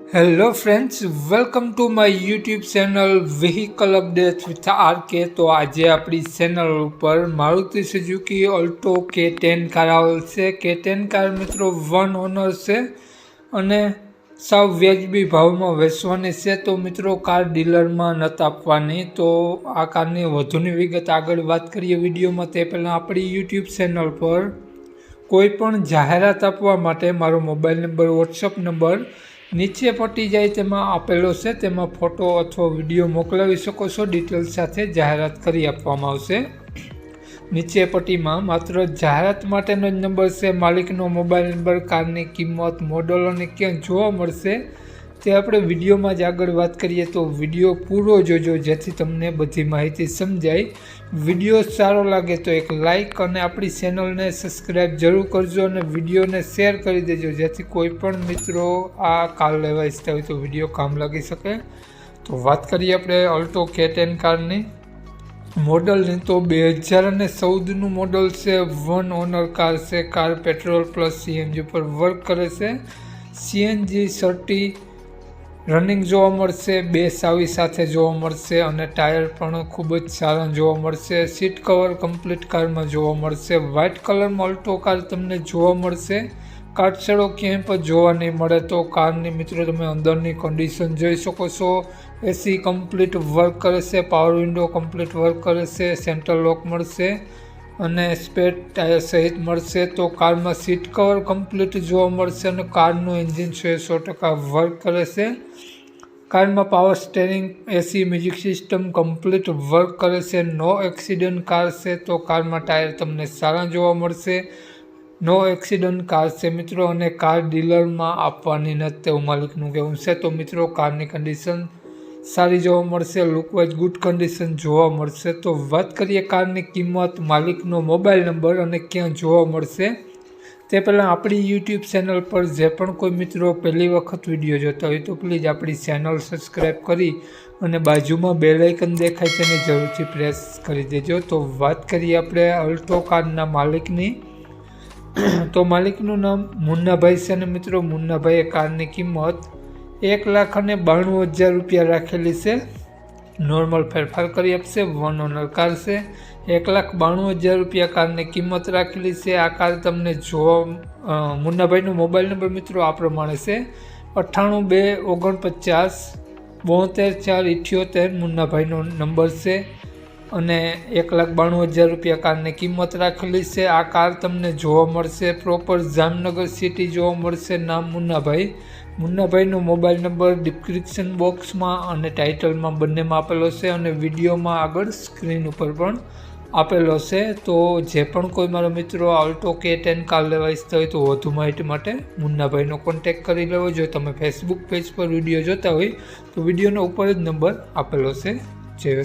Hello friends welcome to my YouTube channel vehicle update with R K તો આજે આપણી channel ઉપર Maruti Suzuki Alto કે ટેન કાર આવશે કે ટેન કાર મિત્રો વન ઓનર છે અને સાવ વ્યાજબી ભાવમાં વેચવાની છે. તો મિત્રો કાર ડીલરમાં નત આપવાની. તો આ કારની વધુની વિગત આગળ વાત કરીએ વિડીયોમાં. તે પહેલાં આપણી યુટ્યુબ ચેનલ પર કોઈ પણ જાહેરાત આપવા માટે મારો મોબાઈલ નંબર વોટ્સઅપ નંબર નીચે પટી જાય તેમાં આપેલો છે, તેમાં ફોટો અથવા વીડિયો મોકલાવી શકો છો. ડિટેલ્સ સાથે જાહેરાત કરી આપવામાં આવશે. નીચે પટ્ટીમાં માત્ર જાહેરાત માટેનો જ નંબર છે. માલિકનો મોબાઈલ નંબર, કારની કિંમત, મોડલ અને ક્યાં જોવા મળશે તે આપણે વિડીયોમાં જ આગળ વાત કરીએ તો વીડિયો પૂરો જોજો, જેથી તમને બધી માહિતી સમજાય. વીડિયો સારો લાગે તો એક લાઈક અને આપણી ચેનલને સબસ્ક્રાઈબ જરૂર કરજો અને વિડીયોને શેર કરી દેજો, જેથી કોઈ પણ મિત્રો આ કાર લેવા ઈચ્છતા હોય તો વીડિયો કામ લાગી શકે. તો વાત કરીએ આપણે અલ્ટો કે ટેન કારની મોડલની તો બે હજાર અને ચૌદનું મોડલ છે વન ઓનર કાર છે કાર પેટ્રોલ પ્લસ સીએનજી પર વર્ક કરે છે. સીએનજી સર્ટી રનિંગ જોવા મળશે, બે સાવી સાથે જોવા મળશે અને ટાયર પણ ખૂબ જ સારા જોવા મળશે. સીટ કવર કમ્પ્લીટ કારમાં જોવા મળશે. વ્હાઇટ કલરમાં અલ્ટો કાર તમને જોવા મળશે. કાટછડો ક્યાંય પણ જોવા નહીં મળે તો કારની મિત્રો તમે અંદરની કન્ડિશન જોઈ શકો છો. એસી કમ્પ્લીટ વર્ક કરે છે પાવર વિન્ડો કમ્પ્લીટ વર્ક કરે છે સેન્ટ્રલ લોક મળશે. અને સ્પેર ટાયર સહિત મળશે તો કારમાં સીટ કવર કમ્પ્લીટ જોવા મળશે અને કારનું એન્જિન છે સો ટકા વર્ક કરે છે. કારમાં power steering, AC, music system complete work કરે છે. નો એક્સિડન્ટ કાર છે તો કારમાં ટાયર તમને સારા જોવા મળશે. નો એક્સિડન્ટ કાર છે મિત્રો, અને કાર ડીલરમાં આપવાની નથી તેવું માલિકનું કહેવું છે. તો મિત્રો, કારની કન્ડિશન સારી જોવા મળશે લુકવાઇઝ ગુડ કન્ડિશન જોવા મળશે. તો વાત કરીએ કારની કિંમત, માલિકનો મોબાઈલ નંબર અને ક્યાં જોવા મળશે. તે પહેલાં આપણી યુટ્યુબ ચેનલ પર જે પણ કોઈ મિત્રો પહેલી વખત વીડિયો જોતા હોય તો પ્લીઝ આપણી ચેનલ સબસ્ક્રાઈબ કરી અને બાજુમાં બે લાઇકન દેખાય તેને જરૂરથી પ્રેસ કરી દેજો. તો વાત કરીએ આપણે અલ્ટો કારના માલિકની. તો માલિકનું નામ મુન્નાભાઈ છે અને મિત્રો, મુન્નાભાઈએ કારની કિંમત એક લાખ અને બાણું હજાર રૂપિયા રાખેલી છે. નોર્મલ ફેરફાર કરી આપશે વન ઓનર કાર છે. એક લાખ બાણું હજાર રૂપિયા કારની કિંમત રાખેલી છે. આ કાર તમને જોવા મુન્નાભાઈનો મોબાઈલ નંબર મિત્રો આ પ્રમાણે છે. અઠ્ઠાણું બે ઓગણપચાસ બોતેર ચાર ઇઠ્યોતેર મુન્નાભાઈનો નંબર છે. અને એક લાખ બાણું હજાર રૂપિયા કારની કિંમત રાખેલી છે. આ કાર તમને જોવા મળશે. પ્રોપર જામનગર સિટી જોવા મળશે. નામ મુન્નાભાઈ. મુન્નાભાઈનો મોબાઈલ નંબર ડિસ્ક્રિપ્શન બોક્સમાં અને ટાઇટલમાં બંનેમાં આપેલો છે અને વિડીયોમાં આગળ સ્ક્રીન ઉપર પણ આપેલો છે. તો જે પણ કોઈ મારો મિત્રો આલ્ટો કે ટેન કાર લેવા ઈચ્છતા હોય તો વધુ માહિતી માટે મુન્નાભાઈનો કોન્ટેક કરી લેવો. જો તમે ફેસબુક પેજ પર વીડિયો જોતા હોય તો વિડીયોનો ઉપર જ નંબર આપેલો છે. જય